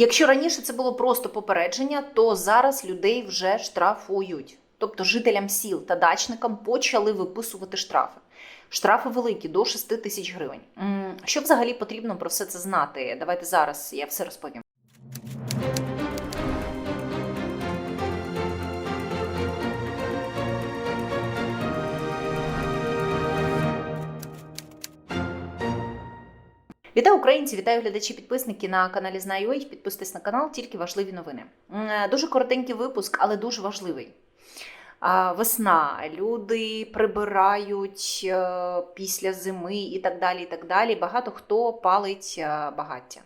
Якщо раніше це було просто попередження, то зараз людей вже штрафують. Тобто жителям сіл та дачникам почали виписувати штрафи. Штрафи великі до 6 тисяч гривень. Що взагалі потрібно про все це знати? Давайте зараз я все розповім. Вітаю українці, вітаю глядачі, підписники на каналі Знаю.ua. Підписуйтесь на канал, тільки важливі новини. Е, Дуже коротенький випуск, але дуже важливий. Весна, люди прибирають е, після зими і так далі. і так далі. Багато хто палить е, багаття.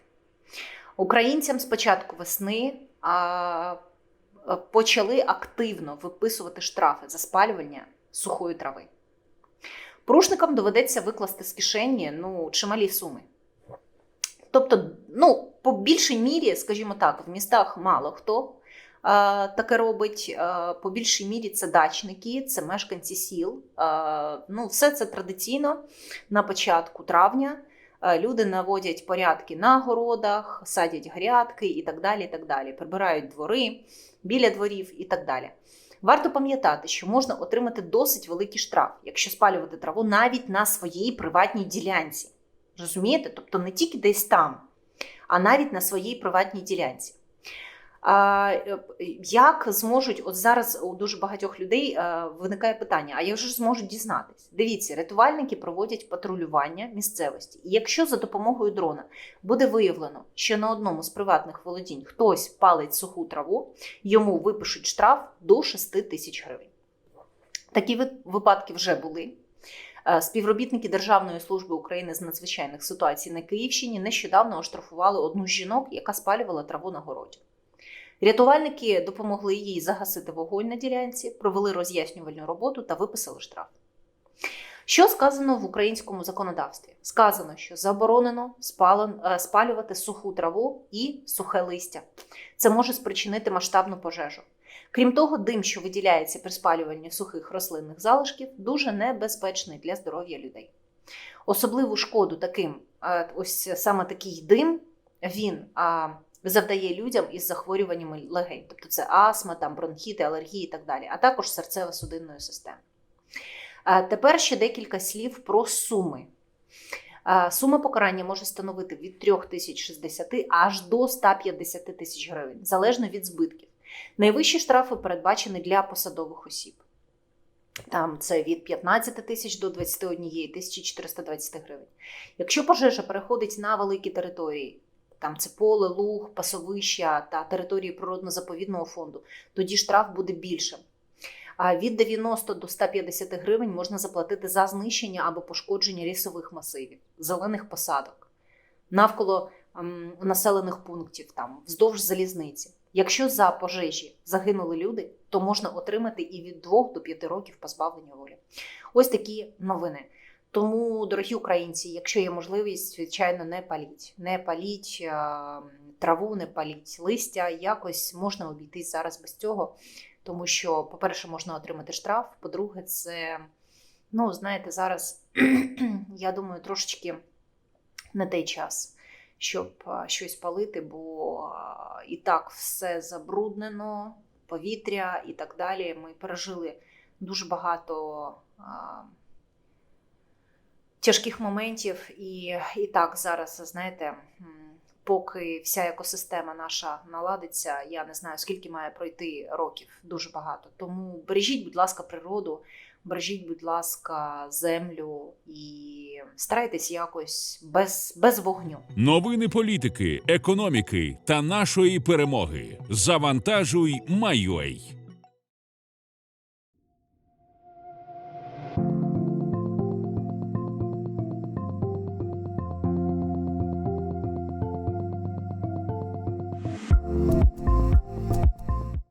Українцям з початку весни почали активно виписувати штрафи за спалювання сухої трави. Порушникам доведеться викласти з кишені ну, чималі суми. Тобто, ну, по більшій мірі, скажімо так, в містах мало хто а, таке робить. А, по більшій мірі це дачники, це мешканці сіл. А, ну, все це традиційно на початку травня. Люди наводять порядки на городах, садять грядки і так далі. і так далі. Прибирають двори біля дворів і так далі. Варто пам'ятати, що можна отримати досить великий штраф, якщо спалювати траву навіть на своїй приватній ділянці. Розумієте? Тобто не тільки десь там, а навіть на своїй приватній ділянці. Як зможуть, от зараз у дуже багатьох людей е, виникає питання: а як же зможуть дізнатись? Дивіться, рятувальники проводять патрулювання місцевості. І якщо за допомогою дрона буде виявлено, що на одному з приватних володінь хтось палить суху траву, йому випишуть штраф до 6 тисяч гривень. Такі випадки вже були. Е, Співробітники Державної служби України з надзвичайних ситуацій на Київщині нещодавно оштрафували одну з жінок, яка спалювала траву на городі. Рятувальники допомогли їй загасити вогонь на ділянці, провели роз'яснювальну роботу та виписали штраф. Що сказано в українському законодавстві? Сказано, що заборонено е, спалювати суху траву і сухе листя. Це може спричинити масштабну пожежу. Крім того, дим, що виділяється при спалюванні сухих рослинних залишків, дуже небезпечний для здоров'я людей. Особливу шкоду таким, е, ось саме такий дим, він завдає людям із захворюваннями легень, тобто це астма, там, бронхіти, алергії і так далі, а також серцево-судинної системи. Тепер ще декілька слів про суми. Сума покарання може становити від 3060 аж до 150 тисяч гривень, залежно від збитків. Найвищі штрафи передбачені для посадових осіб. Там це від 15 тисяч до 21 тисячі 420 гривень. Якщо пожежа переходить на великі території, там це поле, луг, пасовища та території природно-заповідного фонду, тоді штраф буде більшим. Від 90 до 150 гривень можна заплатити за знищення або пошкодження лісових масивів, зелених посадок, навколо ем, населених пунктів, там, вздовж залізниці. Якщо за пожежі загинули люди, то можна отримати і від 2 до 5 років позбавлення волі. Ось такі новини. Тому, дорогі українці, якщо є можливість, звичайно, не паліть. Не паліть е, траву, не паліть листя. Якось можна обійтись зараз без цього. Тому що, по-перше, можна отримати штраф. По-друге, це, ну, знаєте, зараз я думаю, трошечки не той час, щоб щось палити, бо і так все забруднено, повітря і так далі. Ми пережили дуже багато тяжких моментів, і, і так зараз, знаєте. Поки вся екосистема наша наладиться, я не знаю, скільки має пройти років, дуже багато. Тому бережіть, будь ласка, природу, бережіть, будь ласка, землю і старайтесь якось без, без вогню. Новини політики, економіки та нашої перемоги. Завантажуй Майой.